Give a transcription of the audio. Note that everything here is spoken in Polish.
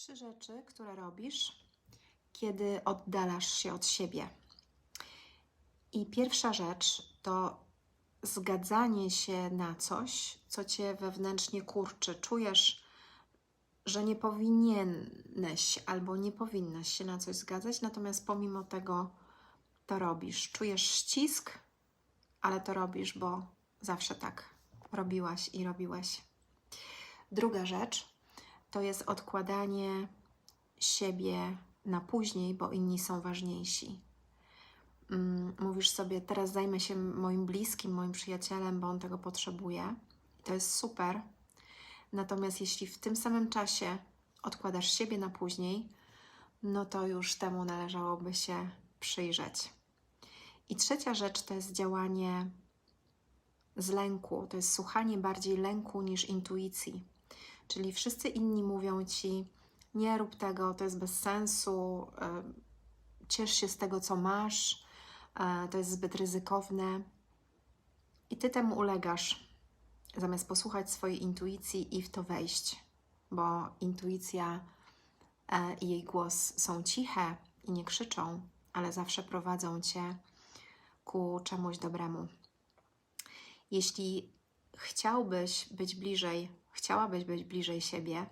trzy rzeczy, które robisz, kiedy oddalasz się od siebie. I pierwsza rzecz to zgadzanie się na coś, co cię wewnętrznie kurczy. Czujesz, że nie powinieneś albo nie powinnaś się na coś zgadzać, natomiast pomimo tego to robisz. Czujesz ścisk, ale to robisz, bo zawsze tak robiłaś i robiłeś. Druga rzecz to jest odkładanie siebie na później, bo inni są ważniejsi. Mm, Mówisz sobie, teraz zajmę się moim bliskim, moim przyjacielem, bo on tego potrzebuje. To jest super. Natomiast jeśli w tym samym czasie odkładasz siebie na później, no to już temu należałoby się przyjrzeć. I trzecia rzecz to jest działanie z lęku. To jest słuchanie bardziej lęku niż intuicji. Czyli wszyscy inni mówią ci: Nie rób tego, to jest bez sensu, y, ciesz się z tego, co masz, y, to jest zbyt ryzykowne. I ty temu ulegasz, zamiast posłuchać swojej intuicji i w to wejść, bo intuicja e, i jej głos są ciche i nie krzyczą, ale zawsze prowadzą cię ku czemuś dobremu. Jeśli chciałbyś być bliżej, chciałabyś być bliżej siebie,